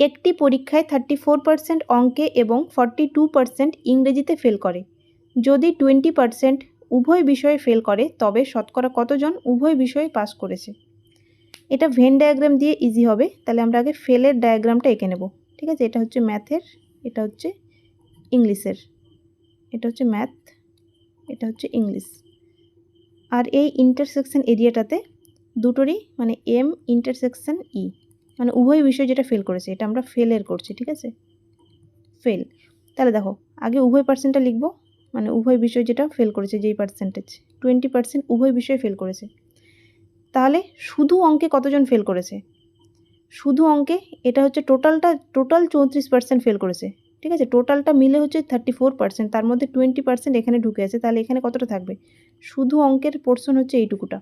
একটি পরীক্ষায় thirty four percent অঙ্কে এবং ফর্টি টু পার্সেন্ট ইংরেজিতে ফেল করে। যদি টোয়েন্টি পার্সেন্ট উভয় বিষয়ে ফেল করে, তবে শতকরা কতজন উভয় বিষয়ে পাস করেছে? এটা ভেন ডায়াগ্রাম দিয়ে ইজি হবে। তাহলে আমরা আগে ফেলের ডায়াগ্রামটা এঁকে নেব। ঠিক আছে? এটা হচ্ছে ম্যাথের এটা হচ্ছে ইংলিশের এটা হচ্ছে ম্যাথ এটা হচ্ছে ইংলিশ আর এই ইন্টারসেকশন এরিয়াটাতে দুটোরই মানে এম ইন্টারসেকশন ই মানে উভয় বিষয় যেটা ফেল করেছে, এটা আমরা ফেলের করছি, ঠিক আছে? ফেল তাহলে দেখো, আগে উভয় পার্সেন্টটা লিখব মানে উভয় বিষয় যেটা ফেল করেছে যেই পার্সেন্টেজ টোয়েন্টি পার্সেন্ট উভয় বিষয় ফেল করেছে। তাহলে শুধু অঙ্কে কতজন ফেল করেছে? শুধু অঙ্কে, এটা হচ্ছে টোটালটা টোটাল চৌত্রিশ পার্সেন্ট ফেল করেছে, ঠিক আছে? টোটালটা মিলে হচ্ছে থার্টি ফোর পার্সেন্ট তার মধ্যে টোয়েন্টি পার্সেন্ট এখানে ঢুকে আছে, তাহলে এখানে কতটা থাকবে? শুধু অঙ্কের পোর্শন হচ্ছে এইটুকুটা,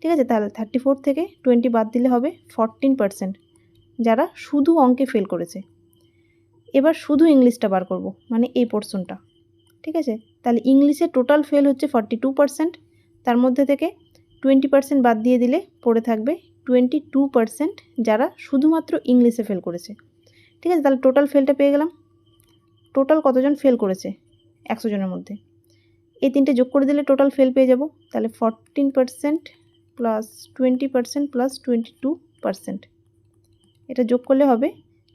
ঠিক আছে? তাহলে থার্টি ফোর থেকে টোয়েন্টি বাদ দিলে হবে ফরটিন পার্সেন্ট যারা শুধু অঙ্কে ফেল করেছে। এবার শুধু ইংলিশটা বার করব মানে এই পোর্শনটা ঠিক আছে? তাহলে ইংলিশে টোটাল ফেল হচ্ছে ফর্টি টু পার্সেন্ট তার মধ্যে থেকে টোয়েন্টি পার্সেন্ট বাদ দিয়ে দিলে পড়ে থাকবে টোয়েন্টি টু পার্সেন্ট যারা শুধুমাত্র ইংলিশে ফেল করেছে। ঠিক আছে? তাহলে টোটাল ফেলটা পেয়ে গেলাম। টোটাল কতজন ফেল করেছে? একশো জনের মধ্যে। এই তিনটে যোগ করে দিলে টোটাল ফেল পেয়ে যাব। তাহলে fourteen percent plus twenty percent plus twenty two percent এটা যোগ করলে হবে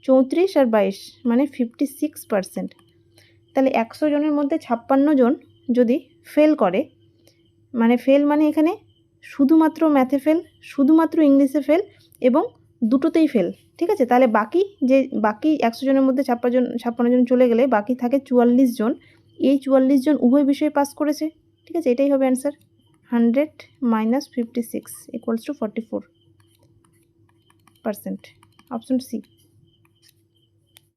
চৌত্রিশ আর বাইশ মানে ফিফটি সিক্স পার্সেন্ট তাহলে একশো জনের মধ্যে ছাপ্পান্ন জন যদি ফেল করে মানে ফেল মানে এখানে শুধুমাত্র ম্যাথে ফেল শুধুমাত্র ইংলিশে ফেল এবং দুটোতেই ফেল ঠিক আছে? তাহলে বাকি যে, বাকি একশো জনের মধ্যে ছাপ্পান্ন জন ছাপ্পান্ন জন চলে গেলে বাকি থাকে চুয়াল্লিশ জন। এই চুয়াল্লিশ জন উভয় বিষয়ে পাস করেছে, ঠিক আছে? এটাই হবে answer hundred minus fifty six equals to forty four percent option C.